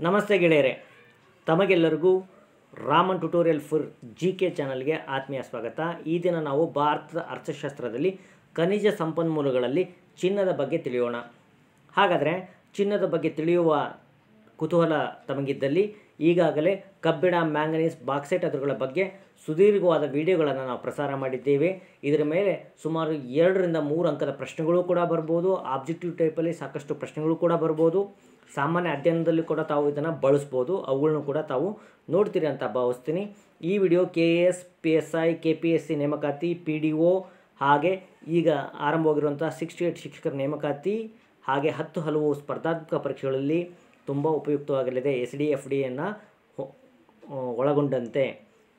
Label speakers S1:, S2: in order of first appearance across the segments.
S1: ನಮಸ್ತೆ ಗೆಳೆಯರೆ. ತಮಗೆಲ್ಲರಿಗೂ Raman tutorial for G K ಚಾನಲ್ಗೆ ಆತ್ಮೀಯ ಸ್ವಾಗತ. ಈ ದಿನ ನಾವು ಭಾರತದ ಅರ್ಥಶಾಸ್ತ್ರದಲ್ಲಿ ಖನಿಜ ಸಂಪನ್ಮೂಲಗಳಲ್ಲಿ ಚಿನ್ನದ ಬಗ್ಗೆ ತಿಳಿಯೋಣ. ಹಾಗಾದರೆ ಚಿನ್ನದ ಬಗ್ಗೆ ತಿಳಿಯುವ ಕುತೂಹಲ ತಮಗಿದ್ದಲ್ಲಿ ಈಗಾಗಲೇ ಕಬ್ಬಿಣ, ಮ್ಯಾಂಗನೀಸ್, ಬಾಕ್ಸೈಟ್ ಅದರುಗಳ ಬಗ್ಗೆ ಸುದೀರ್ಘವಾದ ವಿಡಿಯೋಗಳನ್ನು ನಾವು ಪ್ರಸಾರ ಮಾಡಿದ್ದೇವೆ. ಇದರ ಮೇಲೆ ಸುಮಾರು ಎರಡರಿಂದ ಮೂರು ಅಂಕದ ಪ್ರಶ್ನೆಗಳು ಕೂಡ ಬರ್ಬೋದು. ಆಬ್ಜೆಕ್ಟಿವ್ ಟೈಪಲ್ಲಿ ಸಾಕಷ್ಟು ಪ್ರಶ್ನೆಗಳು ಕೂಡ ಬರ್ಬೋದು. ಸಾಮಾನ್ಯ ಅಧ್ಯಯನದಲ್ಲಿ ಕೂಡ ತಾವು ಇದನ್ನು ಬಳಸ್ಬೋದು. ಅವುಗಳನ್ನು ಕೂಡ ತಾವು ನೋಡ್ತೀರಿ ಅಂತ ಭಾವಿಸ್ತೀನಿ. ಈ video K A S P S I K P S C ನೇಮಕಾತಿ ಪಿ ಡಿ ಒ ಹಾಗೆ ಈಗ ಆರಂಭವಾಗಿರುವಂಥ ಸಿಕ್ಸ್ಟಿ ಏಟ್ ಶಿಕ್ಷಕರ ನೇಮಕಾತಿ ಹಾಗೆ ಹತ್ತು ಹಲವು ಸ್ಪರ್ಧಾತ್ಮಕ ಪರೀಕ್ಷೆಗಳಲ್ಲಿ ತುಂಬ ಉಪಯುಕ್ತವಾಗಲಿದೆ ಎಸ್ ಡಿ ಎಫ್ ಡಿಯನ್ನು ಒಳಗೊಂಡಂತೆ.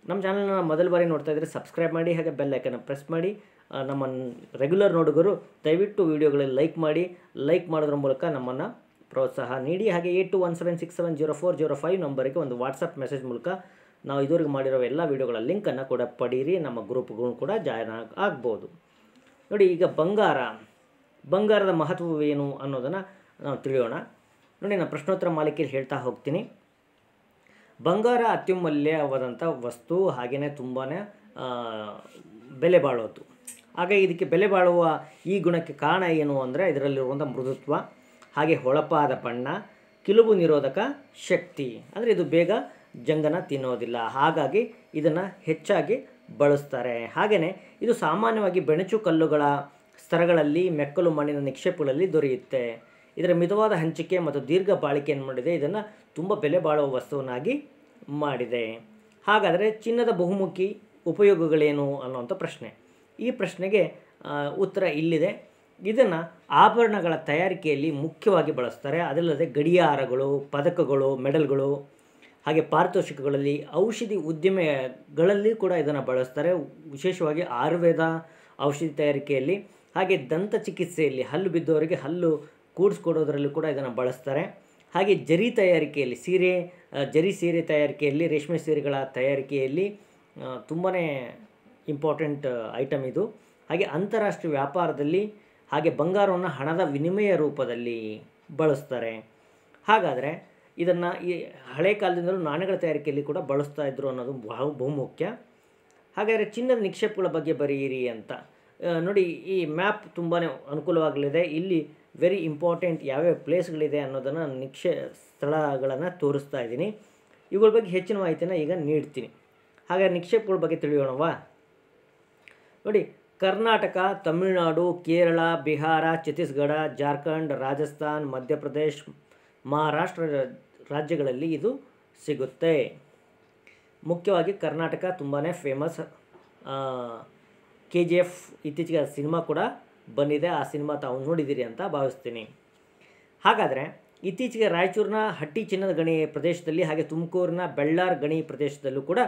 S1: ನಮ್ಮ ಚಾನಲ್ನ ಮೊದಲ ಬಾರಿ ನೋಡ್ತಾ ಇದ್ದರೆ ಸಬ್ಸ್ಕ್ರೈಬ್ ಮಾಡಿ ಹಾಗೆ ಬೆಲ್ ಐಕನ್ನ ಪ್ರೆಸ್ ಮಾಡಿ. ನಮ್ಮ ರೆಗ್ಯುಲರ್ ನೋಡುಗರು ದಯವಿಟ್ಟು ವಿಡಿಯೋಗಳಲ್ಲಿ ಲೈಕ್ ಮಾಡಿ. ಲೈಕ್ ಮಾಡೋದ್ರ ಮೂಲಕ ನಮ್ಮನ್ನು ಪ್ರೋತ್ಸಾಹ ನೀಡಿ ಹಾಗೆ eight two one seven six seven zero four zero five ನಂಬರಿಗೆ ಒಂದು ವಾಟ್ಸಪ್ ಮೆಸೇಜ್ ಮೂಲಕ ನಾವು ಇದುವರೆಗೆ ಮಾಡಿರೋ ಎಲ್ಲ ವಿಡಿಯೋಗಳ ಲಿಂಕನ್ನು ಕೂಡ ಪಡೀರಿ. ನಮ್ಮ ಗ್ರೂಪ್ಗೂ ಕೂಡ ಜಾಯ್ನ್ ಆಗ, ಆಗ್ಬೋದು. ನೋಡಿ, ಈಗ ಬಂಗಾರ. ಬಂಗಾರದ ಮಹತ್ವವೇನು ಅನ್ನೋದನ್ನು ನಾವು ತಿಳಿಯೋಣ. ನೋಡಿ, ನಾನು ಪ್ರಶ್ನೋತ್ತರ ಮಾಲಿಕೆಯಲ್ಲಿ ಹೇಳ್ತಾ ಹೋಗ್ತೀನಿ. ಬಂಗಾರ ಅತ್ಯಮೂಲ್ಯವಾದಂಥ ವಸ್ತು ಹಾಗೆಯೇ ತುಂಬಾ ಬೆಲೆ ಬಾಳೋದು. ಹಾಗೆ ಇದಕ್ಕೆ ಬೆಲೆ ಬಾಳುವ ಈ ಗುಣಕ್ಕೆ ಕಾರಣ ಏನು ಅಂದರೆ ಇದರಲ್ಲಿರುವಂಥ ಮೃದುತ್ವ. ಹಾಗೆ ಹೊಳಪಾದ ಬಣ್ಣ, ಕಿಲುಬು ನಿರೋಧಕ ಶಕ್ತಿ. ಅಂದರೆ ಇದು ಬೇಗ ಜಂಗನ ತಿನ್ನೋದಿಲ್ಲ. ಹಾಗಾಗಿ ಇದನ್ನು ಹೆಚ್ಚಾಗಿ ಬಳಸ್ತಾರೆ. ಹಾಗೆಯೇ ಇದು ಸಾಮಾನ್ಯವಾಗಿ ಬೆಣಚು ಕಲ್ಲುಗಳ ಸ್ತರಗಳಲ್ಲಿ, ಮೆಕ್ಕಲು ಮಣ್ಣಿನ ನಿಕ್ಷೇಪಗಳಲ್ಲಿ ದೊರೆಯುತ್ತೆ. ಇದರ ಮಿತವಾದ ಹಂಚಿಕೆ ಮತ್ತು ದೀರ್ಘ ಬಾಳಿಕೆಯನ್ನು ಮಾಡಿದೆ? ಇದನ್ನು ತುಂಬ ಬೆಲೆ ಬಾಳುವ ವಸ್ತುವನ್ನಾಗಿ ಮಾಡಿದೆ. ಹಾಗಾದರೆ ಚಿನ್ನದ ಬಹುಮುಖಿ ಉಪಯೋಗಗಳೇನು ಅನ್ನುವಂಥ ಪ್ರಶ್ನೆ. ಈ ಪ್ರಶ್ನೆಗೆ ಉತ್ತರ ಇಲ್ಲಿದೆ. ಇದನ್ನು ಆಭರಣಗಳ ತಯಾರಿಕೆಯಲ್ಲಿ ಮುಖ್ಯವಾಗಿ ಬಳಸ್ತಾರೆ. ಅದಲ್ಲದೆ ಗಡಿಯಾರಗಳು, ಪದಕಗಳು, ಮೆಡಲ್ಗಳು, ಹಾಗೆ ಪಾರಿತೋಷಿಕಗಳಲ್ಲಿ, ಔಷಧಿ ಉದ್ದಿಮೆಗಳಲ್ಲಿ ಕೂಡ ಇದನ್ನು ಬಳಸ್ತಾರೆ. ವಿಶೇಷವಾಗಿ ಆಯುರ್ವೇದ ಔಷಧಿ ತಯಾರಿಕೆಯಲ್ಲಿ, ಹಾಗೆ ದಂತ ಚಿಕಿತ್ಸೆಯಲ್ಲಿ ಹಲ್ಲು ಬಿದ್ದವರಿಗೆ ಹಲ್ಲು ಕೂಡಿಸ್ಕೊಡೋದ್ರಲ್ಲಿ ಕೂಡ ಇದನ್ನು ಬಳಸ್ತಾರೆ. ಹಾಗೆ ಜರಿ ತಯಾರಿಕೆಯಲ್ಲಿ ಸೀರೆ ಜರಿ ಸೀರೆ ತಯಾರಿಕೆಯಲ್ಲಿ, ರೇಷ್ಮೆ ಸೀರೆಗಳ ತಯಾರಿಕೆಯಲ್ಲಿ ತುಂಬಾ ಇಂಪಾರ್ಟೆಂಟ್ ಐಟಮ್ ಇದು. ಹಾಗೆ ಅಂತಾರಾಷ್ಟ್ರೀಯ ವ್ಯಾಪಾರದಲ್ಲಿ ಹಾಗೆ ಬಂಗಾರವನ್ನು ಹಣದ ವಿನಿಮಯ ರೂಪದಲ್ಲಿ ಬಳಸ್ತಾರೆ. ಹಾಗಾದರೆ ಇದನ್ನು ಈ ಹಳೆ ಕಾಲದಿಂದಲೂ ನಾಣ್ಯಗಳ ತಯಾರಿಕೆಯಲ್ಲಿ ಕೂಡ ಬಳಸ್ತಾ ಇದ್ರು ಅನ್ನೋದು ಬಹು ಬಹುಮುಖ್ಯ ಹಾಗಾದರೆ ಚಿನ್ನದ ನಿಕ್ಷೇಪಗಳ ಬಗ್ಗೆ ಬರೆಯಿರಿ ಅಂತ. ನೋಡಿ, ಈ ಮ್ಯಾಪ್ ತುಂಬಾ ಅನುಕೂಲವಾಗಲಿದೆ. ಇಲ್ಲಿ ವೆರಿ ಇಂಪಾರ್ಟೆಂಟ್ ಯಾವ್ಯಾವ ಪ್ಲೇಸ್ಗಳಿದೆ ಅನ್ನೋದನ್ನು ನಿಕ್ಷೇ ಸ್ಥಳಗಳನ್ನು ತೋರಿಸ್ತಾ ಇದ್ದೀನಿ. ಇವುಗಳ ಬಗ್ಗೆ ಹೆಚ್ಚಿನ ಮಾಹಿತಿನ ಈಗ ನೀಡ್ತೀನಿ. ಹಾಗಾದ್ರೆ ನಿಕ್ಷೇಪಗಳ ಬಗ್ಗೆ ತಿಳಿಯೋಣವಾ? ನೋಡಿ ಕರ್ನಾಟಕ, ತಮಿಳುನಾಡು, ಕೇರಳ, ಬಿಹಾರ, ಛತ್ತೀಸ್ಗಢ, ಜಾರ್ಖಂಡ್, ರಾಜಸ್ಥಾನ್, ಮಧ್ಯಪ್ರದೇಶ್, ಮಹಾರಾಷ್ಟ್ರ ರಾಜ್ಯಗಳಲ್ಲಿ ಇದು ಸಿಗುತ್ತೆ. ಮುಖ್ಯವಾಗಿ ಕರ್ನಾಟಕ ತುಂಬಾ ಫೇಮಸ್ ಕೆ ಜಿ ಎಫ್ ಇತ್ತೀಚೆಗೆ ಸಿನಿಮಾ ಕೂಡ ಬಂದಿದೆ. ಆ ಸಿನಿಮಾ ತಾವು ನೋಡಿದ್ದೀರಿ ಅಂತ ಭಾವಿಸ್ತೀನಿ. ಹಾಗಾದರೆ ಇತ್ತೀಚೆಗೆ ರಾಯಚೂರಿನ ಹಟ್ಟಿ ಚಿನ್ನದ ಗಣಿ ಪ್ರದೇಶದಲ್ಲಿ ಹಾಗೆ ತುಮಕೂರಿನ ಬೆಳ್ಳಾರ್ ಗಣಿ ಪ್ರದೇಶದಲ್ಲೂ ಕೂಡ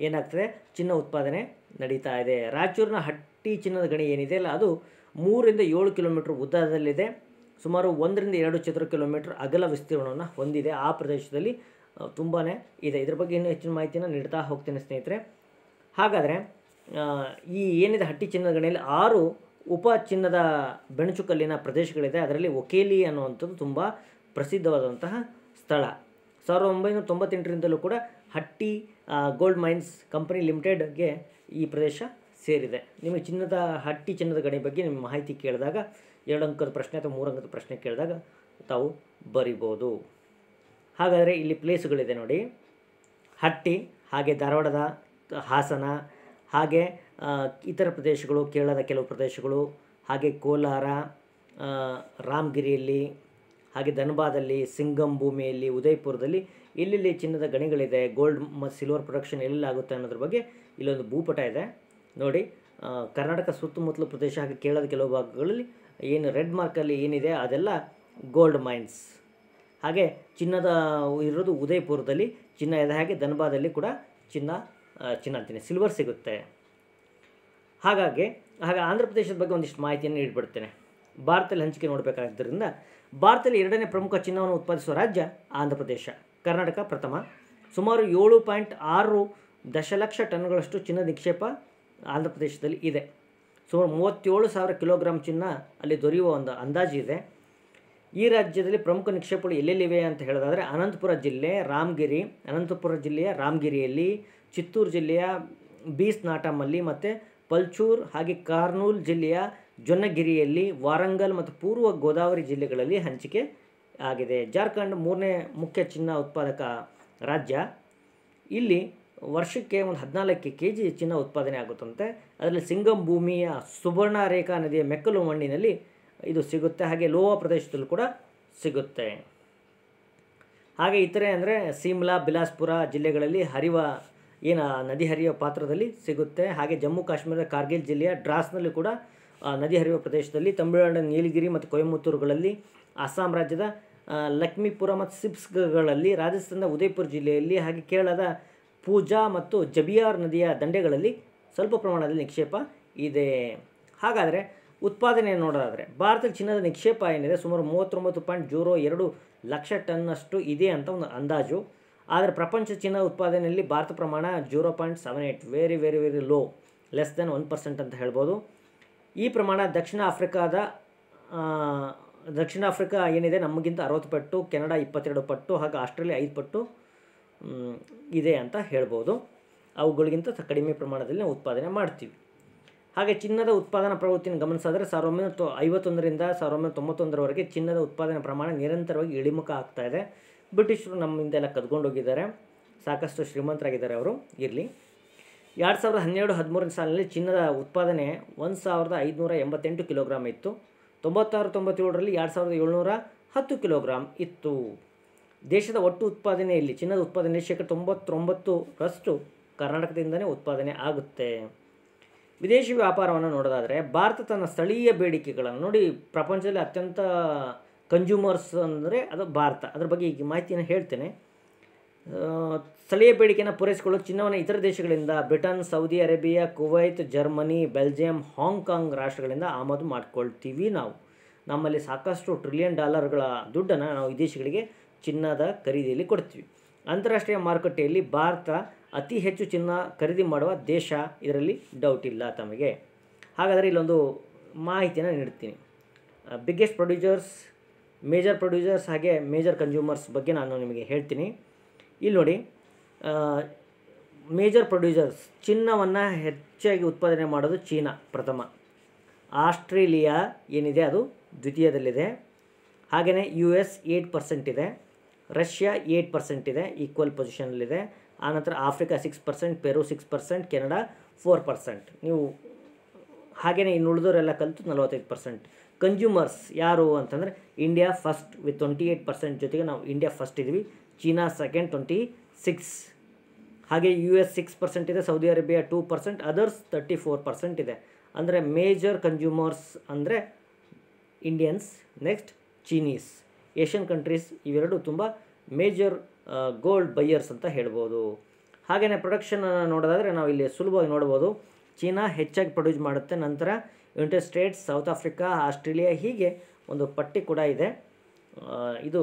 S1: ಏನಾಗ್ತದೆ? ಚಿನ್ನ ಉತ್ಪಾದನೆ ನಡೀತಾ ಇದೆ. ರಾಯಚೂರಿನ ಹಟ್ಟಿ ಚಿನ್ನದ ಗಣಿ ಏನಿದೆ ಅಲ್ಲ, ಅದು ಮೂರಿಂದ ಏಳು ಕಿಲೋಮೀಟ್ರ್ ಉದ್ದದಲ್ಲಿದೆ. ಸುಮಾರು ಒಂದರಿಂದ ಎರಡು ಚದರ ಕಿಲೋಮೀಟ್ರ್ ಅಗಲ ವಿಸ್ತೀರ್ಣವನ್ನು ಹೊಂದಿದೆ ಆ ಪ್ರದೇಶದಲ್ಲಿ. ತುಂಬಾ ಇದೆ. ಇದ್ರ ಬಗ್ಗೆ ಇನ್ನೂ ಹೆಚ್ಚಿನ ಮಾಹಿತಿಯನ್ನು ನೀಡ್ತಾ ಹೋಗ್ತೇನೆ ಸ್ನೇಹಿತರೆ. ಹಾಗಾದರೆ ಈ ಏನಿದೆ ಹಟ್ಟಿ ಚಿನ್ನದ ಗಣಿಯಲ್ಲಿ ಆರು ಉಪ ಚಿನ್ನದ ಬೆಣಚುಕಲ್ಲಿನ ಪ್ರದೇಶಗಳಿದೆ. ಅದರಲ್ಲಿ ಒಕೇಲಿ ಅನ್ನುವಂಥದ್ದು ತುಂಬ ಪ್ರಸಿದ್ಧವಾದಂತಹ ಸ್ಥಳ. ಸಾವಿರದ ಒಂಬೈನೂರ ತೊಂಬತ್ತೆಂಟರಿಂದಲೂ ಕೂಡ ಹಟ್ಟಿ ಗೋಲ್ಡ್ ಮೈನ್ಸ್ ಕಂಪನಿ ಲಿಮಿಟೆಡ್ಗೆ ಈ ಪ್ರದೇಶ ಸೇರಿದೆ. ನಿಮಗೆ ಚಿನ್ನದ ಹಟ್ಟಿ ಚಿನ್ನದ ಗಣಿ ಬಗ್ಗೆ ನಿಮ್ಮ ಮಾಹಿತಿ ಕೇಳಿದಾಗ ಎರಡು ಅಂಕದ ಪ್ರಶ್ನೆ ಅಥವಾ ಮೂರು ಅಂಕದ ಪ್ರಶ್ನೆ ಕೇಳಿದಾಗ ತಾವು ಬರಿಬೋದು. ಹಾಗಾದರೆ ಇಲ್ಲಿ ಪ್ಲೇಸ್ಗಳಿದೆ ನೋಡಿ. ಹಟ್ಟಿ, ಹಾಗೆ ಧಾರವಾಡದ ಹಾಸನ, ಹಾಗೆ ಇತರ ಪ್ರದೇಶಗಳು, ಕೇರಳದ ಕೆಲವು ಪ್ರದೇಶಗಳು, ಹಾಗೆ ಕೋಲಾರ ರಾಮಗಿರಿಯಲ್ಲಿ, ಹಾಗೆ ಧನ್ಬಾದಲ್ಲಿ, ಸಿಂಗಂ ಭೂಮಿಯಲ್ಲಿ, ಉದಯಪುರದಲ್ಲಿ ಎಲ್ಲೆಲ್ಲಿ ಚಿನ್ನದ ಗಣಿಗಳಿದೆ, ಗೋಲ್ಡ್ ಮತ್ತು ಸಿಲ್ವರ್ ಪ್ರೊಡಕ್ಷನ್ ಎಲ್ಲೆಲ್ಲಾಗುತ್ತೆ ಅನ್ನೋದ್ರ ಬಗ್ಗೆ ಇಲ್ಲೊಂದು ಭೂಪಟ ಇದೆ. ನೋಡಿ ಕರ್ನಾಟಕ ಸುತ್ತಮುತ್ತಲು ಪ್ರದೇಶ ಹಾಗೆ ಕೇರಳದ ಕೆಲವು ಭಾಗಗಳಲ್ಲಿ ಏನು ರೆಡ್ ಮಾರ್ಕಲ್ಲಿ ಏನಿದೆ ಅದೆಲ್ಲ ಗೋಲ್ಡ್ ಮೈನ್ಸ್. ಹಾಗೆ ಚಿನ್ನದ ಇರೋದು ಉದಯಪುರದಲ್ಲಿ, ಚಿನ್ನ ಇದೆ ಹಾಗೆ ಧನ್ಬಾದಲ್ಲಿ ಕೂಡ ಚಿನ್ನ ಚಿನ್ನ ಅಂತೀನಿ, ಸಿಲ್ವರ್ ಸಿಗುತ್ತೆ. ಹಾಗಾಗಿ, ಹಾಗೆ ಆಂಧ್ರ ಪ್ರದೇಶದ ಬಗ್ಗೆ ಒಂದಿಷ್ಟು ಮಾಹಿತಿಯನ್ನು ನೀಡಿಬಿಡ್ತೇನೆ. ಭಾರತದಲ್ಲಿ ಹಂಚಿಕೆ ನೋಡಬೇಕಾಗಿದ್ದರಿಂದ ಭಾರತದಲ್ಲಿ ಎರಡನೇ ಪ್ರಮುಖ ಚಿನ್ನವನ್ನು ಉತ್ಪಾದಿಸುವ ರಾಜ್ಯ ಆಂಧ್ರ ಪ್ರದೇಶ. ಕರ್ನಾಟಕ ಪ್ರಥಮ. ಸುಮಾರು ಏಳು ಪಾಯಿಂಟ್ ಆರು ದಶಲಕ್ಷ ಟನ್ಗಳಷ್ಟು ಚಿನ್ನ ನಿಕ್ಷೇಪ ಆಂಧ್ರ ಪ್ರದೇಶದಲ್ಲಿ ಇದೆ. ಸುಮಾರು ಮೂವತ್ತೇಳು ಸಾವಿರ ಕಿಲೋಗ್ರಾಮ್ ಚಿನ್ನ ಅಲ್ಲಿ ದೊರೆಯುವ ಒಂದು ಅಂದಾಜು ಇದೆ. ಈ ರಾಜ್ಯದಲ್ಲಿ ಪ್ರಮುಖ ನಿಕ್ಷೇಪಗಳು ಎಲ್ಲೆಲ್ಲಿವೆ ಅಂತ ಹೇಳೋದಾದರೆ, ಅನಂತಪುರ ಜಿಲ್ಲೆ, ರಾಮಗಿರಿ, ಅನಂತಪುರ ಜಿಲ್ಲೆಯ ರಾಮಗಿರಿಯಲ್ಲಿ, ಚಿತ್ತೂರು ಜಿಲ್ಲೆಯ ಬೀಸ್ ನಾಟಮಲ್ಲಿ ಮತ್ತು ಪಲ್ಚೂರ್ ಹಾಗೆ ಕಾರ್ನೂಲ್ ಜಿಲ್ಲೆಯ ಜೊನ್ನಗಿರಿಯಲ್ಲಿ, ವಾರಂಗಲ್ ಮತ್ತು ಪೂರ್ವ ಗೋದಾವರಿ ಜಿಲ್ಲೆಗಳಲ್ಲಿ ಹಂಚಿಕೆ ಆಗಿದೆ. ಜಾರ್ಖಂಡ್ ಮೂರನೇ ಮುಖ್ಯ ಚಿನ್ನ ಉತ್ಪಾದಕ ರಾಜ್ಯ. ಇಲ್ಲಿ ವರ್ಷಕ್ಕೆ ಒಂದು ಹದಿನಾಲ್ಕು ಕೆ ಜಿ ಚಿನ್ನ ಉತ್ಪಾದನೆ ಆಗುತ್ತಂತೆ. ಅದರಲ್ಲಿ ಸಿಂಗಂ ಭೂಮಿಯ ಸುವರ್ಣ ರೇಖಾ ನದಿಯ ಮೆಕ್ಕಲು ಮಣ್ಣಿನಲ್ಲಿ ಇದು ಸಿಗುತ್ತೆ. ಹಾಗೆ ಲೋವಾ ಪ್ರದೇಶದಲ್ಲೂ ಕೂಡ ಸಿಗುತ್ತೆ. ಹಾಗೆ ಇತರೆ ಅಂದರೆ ಸಿಮ್ಲಾ, ಬಿಲಾಸ್ಪುರ ಜಿಲ್ಲೆಗಳಲ್ಲಿ ಹರಿವ, ಏನು, ನದಿ ಹರಿಯುವ ಪಾತ್ರದಲ್ಲಿ ಸಿಗುತ್ತೆ. ಹಾಗೆ ಜಮ್ಮು ಕಾಶ್ಮೀರದ ಕಾರ್ಗಿಲ್ ಜಿಲ್ಲೆಯ ಡ್ರಾಸ್ನಲ್ಲಿ ಕೂಡ ನದಿ ಹರಿಯುವ ಪ್ರದೇಶದಲ್ಲಿ ತಮಿಳುನಾಡಿನ ನೀಲಗಿರಿ ಮತ್ತು ಕೊಯಮತ್ತೂರುಗಳಲ್ಲಿ, ಅಸ್ಸಾಂ ರಾಜ್ಯದ ಲಕ್ಷ್ಮೀಪುರ ಮತ್ತು ಸಿಬ್ಸ್ಗಳಲ್ಲಿ ರಾಜಸ್ಥಾನದ ಉದಯಪುರ ಜಿಲ್ಲೆಯಲ್ಲಿ, ಹಾಗೆ ಕೇರಳದ ಪೂಜಾ ಮತ್ತು ಜಬಿಯಾರ್ ನದಿಯ ದಂಡೆಗಳಲ್ಲಿ ಸ್ವಲ್ಪ ಪ್ರಮಾಣದಲ್ಲಿ ನಿಕ್ಷೇಪ ಇದೆ. ಹಾಗಾದರೆ ಉತ್ಪಾದನೆ ನೋಡೋದಾದರೆ ಭಾರತದ ಚಿನ್ನದ ನಿಕ್ಷೇಪ ಏನಿದೆ, ಸುಮಾರು ಮೂವತ್ತೊಂಬತ್ತು ಪಾಯಿಂಟ್ ಜೀರೋ ಎರಡು ಲಕ್ಷ ಟನ್ನಷ್ಟು ಇದೆ ಅಂತ ಒಂದು ಅಂದಾಜು. ಆದರೆ ಪ್ರಪಂಚ ಚಿನ್ನ ಉತ್ಪಾದನೆಯಲ್ಲಿ ಭಾರತ ಪ್ರಮಾಣ zero point seven eight very very very low less than one percent ಅಂತ ಹೇಳ್ಬೋದು. ಈ ಪ್ರಮಾಣ ದಕ್ಷಿಣ ಆಫ್ರಿಕಾದ ದಕ್ಷಿಣ ಆಫ್ರಿಕಾ ಏನಿದೆ, ನಮಗಿಂತ ಅರವತ್ತು ಪಟ್ಟು, ಕೆನಡಾ ಇಪ್ಪತ್ತೆರಡು ಪಟ್ಟು, ಹಾಗೂ ಆಸ್ಟ್ರೇಲಿಯಾ ಐದು ಪಟ್ಟು ಇದೆ ಅಂತ ಹೇಳ್ಬೋದು. ಅವುಗಳಿಗಿಂತ ಕಡಿಮೆ ಪ್ರಮಾಣದಲ್ಲಿ ಉತ್ಪಾದನೆ ಮಾಡ್ತೀವಿ. ಹಾಗೆ ಚಿನ್ನದ ಉತ್ಪಾದನಾ ಪ್ರವೃತ್ತಿಯನ್ನು ಗಮನಿಸಿದ್ರೆ ಸಾವಿರದ ಒಂಬೈನೂರ ತೊ, ಐವತ್ತೊಂದರಿಂದ ಸಾವಿರದ ಒಂಬೈನೂರ ತೊಂಬತ್ತೊಂದರವರೆಗೆ ಚಿನ್ನದ ಉತ್ಪಾದನೆ ಪ್ರಮಾಣ ನಿರಂತರವಾಗಿ ಇಳಿಮುಖ ಆಗ್ತಾ ಇದೆ. ಬ್ರಿಟಿಷರು ನಮ್ಮಿಂದ ಎಲ್ಲ ಕದ್ಕೊಂಡು ಹೋಗಿದ್ದಾರೆ. ಸಾಕಷ್ಟು ಶ್ರೀಮಂತರಾಗಿದ್ದಾರೆ ಅವರು. ಇರಲಿ. ಎರಡು ಸಾವಿರದ ಹನ್ನೆರಡು, ಹದಿಮೂರನೇ ಸಾಲಿನಲ್ಲಿ ಚಿನ್ನದ ಉತ್ಪಾದನೆ ಒಂದು ಸಾವಿರದ ಐದುನೂರ ಎಂಬತ್ತೆಂಟು ಕಿಲೋಗ್ರಾಮ್ ಇತ್ತು. ತೊಂಬತ್ತಾರು, ತೊಂಬತ್ತೇಳರಲ್ಲಿ ಎರಡು ಸಾವಿರದ ಏಳ್ನೂರ ಹತ್ತು ಕಿಲೋಗ್ರಾಮ್ ಇತ್ತು. ದೇಶದ ಒಟ್ಟು ಉತ್ಪಾದನೆಯಲ್ಲಿ ಚಿನ್ನದ ಉತ್ಪಾದನೆ ಶೇಕಡ ತೊಂಬತ್ತೊಂಬತ್ತರಷ್ಟು ಕರ್ನಾಟಕದಿಂದಲೇ ಉತ್ಪಾದನೆ ಆಗುತ್ತೆ. ವಿದೇಶಿ ವ್ಯಾಪಾರವನ್ನು ನೋಡೋದಾದರೆ, ಭಾರತ ತನ್ನ ಸ್ಥಳೀಯ ಬೇಡಿಕೆಗಳನ್ನು ನೋಡಿ, ಪ್ರಪಂಚದಲ್ಲಿ ಅತ್ಯಂತ ಕನ್ಸ್ಯೂಮರ್ಸ್ ಅಂದರೆ ಅದು ಭಾರತ. ಅದ್ರ ಬಗ್ಗೆ ಈಗ ಮಾಹಿತಿಯನ್ನು ಹೇಳ್ತೇನೆ. ಸ್ಥಳೀಯ ಬೇಡಿಕೆಯನ್ನು ಪೂರೈಸಿಕೊಳ್ಳಲು ಚಿನ್ನವನ್ನು ಇತರ ದೇಶಗಳಿಂದ, Britain, Saudi Arabia, Kuwait, Germany, Belgium, Hong Kong ರಾಷ್ಟ್ರಗಳಿಂದ ಆಮದು ಮಾಡ್ಕೊಳ್ತೀವಿ ನಾವು. ನಮ್ಮಲ್ಲಿ ಸಾಕಷ್ಟು ಟ್ರಿಲಿಯನ್ ಡಾಲರ್ಗಳ ದುಡ್ಡನ್ನು ನಾವು ವಿದೇಶಿಗಳಿಗೆ ಚಿನ್ನದ ಖರೀದಿಯಲ್ಲಿ ಕೊಡ್ತೀವಿ ಅಂತಾರಾಷ್ಟ್ರೀಯ ಮಾರುಕಟ್ಟೆಯಲ್ಲಿ ಭಾರತ ಅತಿ ಹೆಚ್ಚು ಚಿನ್ನ ಖರೀದಿ ಮಾಡುವ ದೇಶ. ಇದರಲ್ಲಿ ಡೌಟ್ ಇಲ್ಲ ತಮಗೆ. ಹಾಗಾದರೆ ಇಲ್ಲೊಂದು ಮಾಹಿತಿಯನ್ನು ನೀಡ್ತೀನಿ ಬಿಗ್ಗೆಸ್ಟ್ ಪ್ರೊಡ್ಯೂಸರ್ಸ್ ಮೇಜರ್ ಪ್ರೊಡ್ಯೂಸರ್ಸ್ ಹಾಗೆ ಮೇಜರ್ ಕನ್ಸ್ಯೂಮರ್ಸ್ ಬಗ್ಗೆ ನಾನು ನಿಮಗೆ ಹೇಳ್ತೀನಿ. ಇಲ್ಲಿ ನೋಡಿ ಮೇಜರ್ ಪ್ರೊಡ್ಯೂಸರ್ಸ್ ಚಿನ್ನವನ್ನು ಹೆಚ್ಚಾಗಿ ಉತ್ಪಾದನೆ ಮಾಡೋದು ಚೀನಾ ಪ್ರಥಮ. ಆಸ್ಟ್ರೇಲಿಯಾ ಏನಿದೆ ಅದು ದ್ವಿತೀಯದಲ್ಲಿದೆ. ಹಾಗೆಯೇ ಯು ಎಸ್ ಏಯ್ಟ್ ಪರ್ಸೆಂಟ್ ಇದೆ. ರಷ್ಯಾ ಏಯ್ಟ್ ಪರ್ಸೆಂಟ್ ಇದೆ, ಈಕ್ವಲ್ ಪೊಸಿಷನಲ್ಲಿದೆ. ಆನಂತರ Africa six percent, Peru six percent, Canada four percent. ನೀವು ಹಾಗೆಯೇ ಇನ್ನು ಉಳಿದವರೆಲ್ಲ ಕಲಿತು ನಲವತ್ತೈದು ಪರ್ಸೆಂಟ್. ಕನ್ಸ್ಯೂಮರ್ಸ್ ಯಾರು ಅಂತಂದರೆ India first with twenty eight percent ಜೊತೆಗೆ ನಾವು ಇಂಡಿಯಾ ಫಸ್ಟ್ ಇದ್ದೀವಿ. ಚೀನಾ ಸೆಕೆಂಡ್ ಟ್ವೆಂಟಿ ಸಿಕ್ಸ್ ಹಾಗೆ ಯು ಎಸ್ ಸಿಕ್ಸ್ ಪರ್ಸೆಂಟ್ ಇದೆ Saudi Arabia two percent others thirty four percent ಇದೆ. ಅಂದರೆ ಮೇಜರ್ ಕನ್ಸ್ಯೂಮರ್ಸ್ ಅಂದರೆ Indians next Chinese Asian countries ಇವೆರಡು ತುಂಬ ಮೇಜರ್ ಗೋಲ್ಡ್ ಬೈಯರ್ಸ್ ಅಂತ ಹೇಳ್ಬೋದು. ಹಾಗೆಯೇ ಪ್ರೊಡಕ್ಷನ್ ನೋಡೋದಾದರೆ ನಾವು ಇಲ್ಲಿ ಸುಲಭವಾಗಿ ನೋಡ್ಬೋದು ಚೀನಾ ಹೆಚ್ಚಾಗಿ ಪ್ರೊಡ್ಯೂಸ್ ಮಾಡುತ್ತೆ. ನಂತರ United States, South Africa, Australia ಹೀಗೆ ಒಂದು ಪಟ್ಟಿ ಕೂಡ ಇದೆ. ಇದು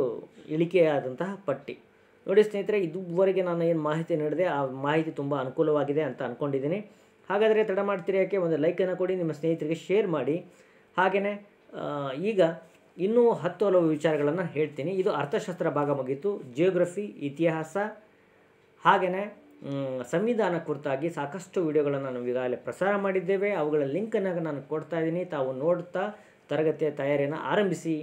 S1: ಇಳಿಕೆಯಾದಂತಹ ಪಟ್ಟಿ. ನೋಡಿ ಸ್ನೇಹಿತರೆ, ಇದುವರೆಗೆ ನಾನು ಏನು ಮಾಹಿತಿ ನೀಡಿದೆ, ಆ ಮಾಹಿತಿ ತುಂಬ ಅನುಕೂಲವಾಗಿದೆ ಅಂತ ಅಂದ್ಕೊಂಡಿದ್ದೀನಿ ಹಾಗಾದರೆ ತಡ ಮಾಡ್ತೀರಿ ಯಾಕೆ? ಒಂದು ಲೈಕನ್ನು ಕೊಡಿ, ನಿಮ್ಮ ಸ್ನೇಹಿತರಿಗೆ ಶೇರ್ ಮಾಡಿ. ಹಾಗೆಯೇ ಈಗ ಇನ್ನೂ ಹತ್ತು ಹಲವು ವಿಚಾರಗಳನ್ನು ಹೇಳ್ತೀನಿ. ಇದು ಅರ್ಥಶಾಸ್ತ್ರ ಭಾಗ ಮುಗೀತು. ಜಿಯೋಗ್ರಫಿ ಇತಿಹಾಸ ಹಾಗೆಯೇ ಸಂವಿಧಾನ ಕುರಿತಾಗಿ ಸಾಕಷ್ಟು ವಿಡಿಯೋಗಳನ್ನು ನಾವು ಈಗಾಗಲೇ ಪ್ರಸಾರ ಮಾಡಿದ್ದೇವೆ. ಅವುಗಳ ಲಿಂಕನ್ನು ನಾನು ಕೊಡ್ತಾ ಇದ್ದೀನಿ. ತಾವು ನೋಡ್ತಾ ತರಗತಿಯ ತಯಾರಿಯನ್ನು ಆರಂಭಿಸಿ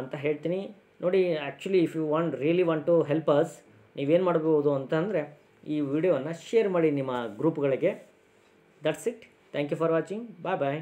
S1: ಅಂತ ಹೇಳ್ತೀನಿ. ನೋಡಿ actually if you want really want to help us ನೀವೇನು ಮಾಡ್ಬೋದು ಅಂತಂದರೆ, ಈ ವಿಡಿಯೋವನ್ನು ಶೇರ್ ಮಾಡಿ ನಿಮ್ಮ ಗ್ರೂಪ್ಗಳಿಗೆ that's it thank you for watching bye bye